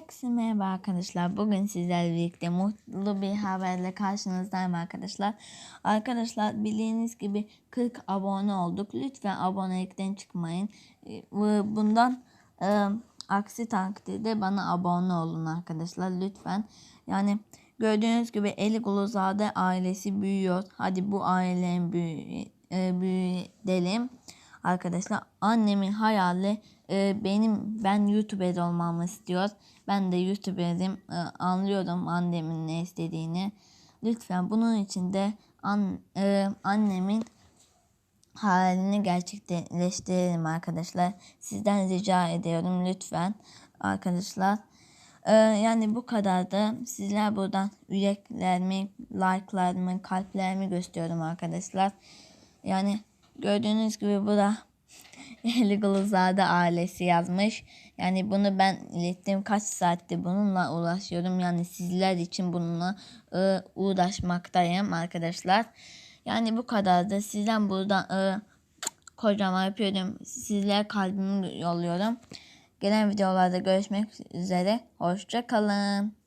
Herkese merhaba arkadaşlar. Bugün sizlerle birlikte mutlu bir haberle karşınızdayım arkadaşlar. Arkadaşlar bildiğiniz gibi 40 abone olduk. Lütfen abonelikten çıkmayın. Ee, Bundan e, aksi takdirde bana abone olun arkadaşlar lütfen. Yani gördüğünüz gibi Eli Guluzade ailesi büyüyor. Hadi bu ailenin büyü, e, büyüyelim arkadaşlar. Annemin hayali e, benim ben YouTuber olmamı istiyor. Ben de YouTuber'im. E, anlıyorum annemin ne istediğini. Lütfen bunun için de an, e, annemin hayalini gerçekleştirelim arkadaşlar. Sizden rica ediyorum lütfen arkadaşlar. Ee, yani bu kadardı. Sizler buradan yüreklerimi, like'larımı, kalplerimi gösteriyorum arkadaşlar. Yani gördüğünüz gibi bu da Gılızade ailesi yazmış. Yani bunu ben ilettim. Kaç saattir bununla uğraşıyorum. Yani sizler için bununla e, uğraşmaktayım arkadaşlar. Yani bu kadardı. Sizden buradan e, kocaman yapıyorum. Sizlere kalbimi yolluyorum. Gelen videolarda görüşmek üzere. Hoşça kalın.